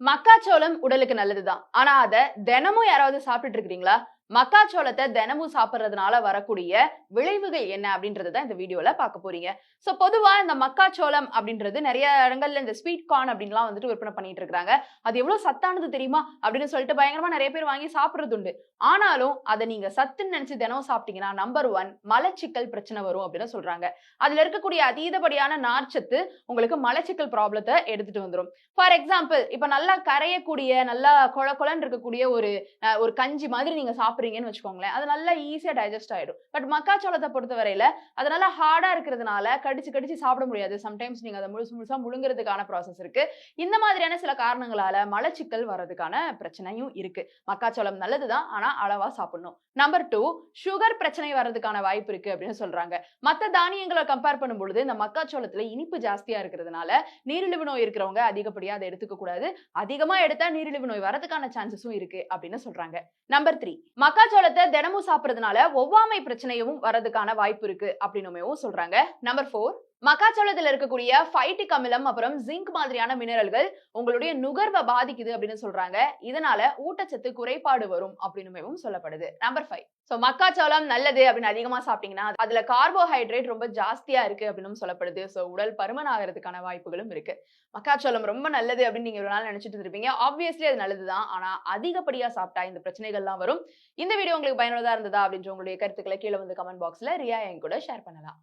மக்காச்சோளம் உடலுக்கு நல்லதுதான். ஆனா அதை தினமும் யாராவது சாப்பிட்டுட்டு இருக்கிறீங்களா? மக்காச்சோளத்தை தினமும் சாப்பிடுறதுனால வரக்கூடிய விளைவுகள் என்ன அப்படின்றது தான் இந்த வீடியோல பார்க்க போறீங்க. சோ பொதுவா இந்த மக்காச்சோளம் அப்படின்றது நிறைய இடங்கள்ல இந்த ஸ்வீட் கார்ன் அப்படின்லாம் வந்துட்டு விற்பனை பண்ணிட்டு இருக்காங்க அது எவ்வளவு சத்தானது தெரியுமா அப்படின்னு சொல்லிட்டு பயங்கரமா நிறைய பேர் வாங்கி சாப்பிடுறது உண்டு. ஆனாலும் அதை நீங்க சத்துன்னு நினைச்சு தினமும் சாப்பிட்டீங்கன்னா நம்பர் ஒன் மலச்சிக்கல் பிரச்சனை வரும் அப்படின்னு சொல்றாங்க. அதுல இருக்கக்கூடிய அதீதபடியான நார்ச்சத்து உங்களுக்கு மலச்சிக்கல் ப்ராப்ளத்தை எடுத்துட்டு வந்துரும். ஃபார் எக்ஸாம்பிள் இப்ப நல்லா கரையக்கூடிய நல்லா கொல கொலன்னு இருக்கக்கூடிய ஒரு அஹ், ஒரு கஞ்சி மாதிரி நீங்க சாப்பிடுறீங்கன்னு வச்சுக்கோங்களேன். அது நல்லா ஈஸியாக டைஜஸ்ட் ஆயிடும். பட் மக்காச்சோளத்தை பொறுத்தவரையில் அது நல்லா ஹார்டாக இருக்கிறதுனால கடிச்சு கடிச்சு சாப்பிட முடியாது. சம்டைம்ஸ் நீங்க அதை முழுசு முழுசாக முழுங்குறதுக்கான ப்ராசஸ் இருக்கு. இந்த மாதிரியான சில காரணங்களால மலச்சிக்கல் வர்றதுக்கான பிரச்சனையும் இருக்கு. மக்காச்சோளம் நல்லதுதான் ஆனால் அளவா சாப்பிடணும். நம்பர் டூ சுகர் பிரச்சனை வர்றதுக்கான வாய்ப்பு இருக்கு அப்படின்னு சொல்றாங்க. மற்ற தானியங்களை கம்பேர் பண்ணும் பொழுது இந்த மக்காச்சோளத்துல இனிப்பு ஜாஸ்தியாக இருக்கிறதுனால நீரிழிவு நோய் இருக்கிறவங்க அதிகப்படியாக அதை எடுத்துக்க கூடாது அதிகமா எடுத்தால் நீரிழிவு நோய் வரதுக்கான சான்சஸும் இருக்கு அப்படின்னு சொல்றாங்க. நம்பர் த்ரீ மக்காச்சோளத்தை தினமும் சாப்பிட்றதுனால ஒவ்வாமை பிரச்சனையும் வரதுக்கான வாய்ப்பு இருக்கு அப்படின்னுமே சொல்றாங்க. நம்பர் ஃபோர் மக்காச்சோளத்துல இருக்கக்கூடிய ஃபைட்டிக் அமிலம் அப்புறம் ஜிங்க் மாதிரியான மினரல்கள் உங்களுடைய நுகர்வை பாதிக்குது அப்படின்னு சொல்றாங்க. இதனால ஊட்டச்சத்து குறைபாடு வரும் அப்படின்னுமேவும் சொல்லப்படுது. நம்பர் ஃபைவ் ஸோ மக்காச்சோளம் நல்லது அப்படின்னு அதிகமா சாப்பிட்டீங்கன்னா அதுல கார்போஹைட்ரேட் ரொம்ப ஜாஸ்தியா இருக்கு அப்படின்னு சொல்லப்படுது. ஸோ உடல் பருமன் ஆகிறதுக்கான வாய்ப்புகளும் இருக்கு. மக்காச்சோளம் ரொம்ப நல்லது அப்படின்னு நீங்க ஒரு நாள் நினைச்சிட்டு இருப்பீங்க ஆப்வியஸ்லி அது நல்லதுதான். ஆனா அதிகப்படியா சாப்பிட்டா இந்த பிரச்சனைகள்லாம் வரும். இந்த வீடியோ உங்களுக்கு பயனுள்ளதா இருந்ததா அப்படின்ற உங்களுடைய கருத்துக்களை கீழே வந்து கமெண்ட் பாக்ஸ்ல ரியா என் கூட ஷேர் பண்ணலாம்.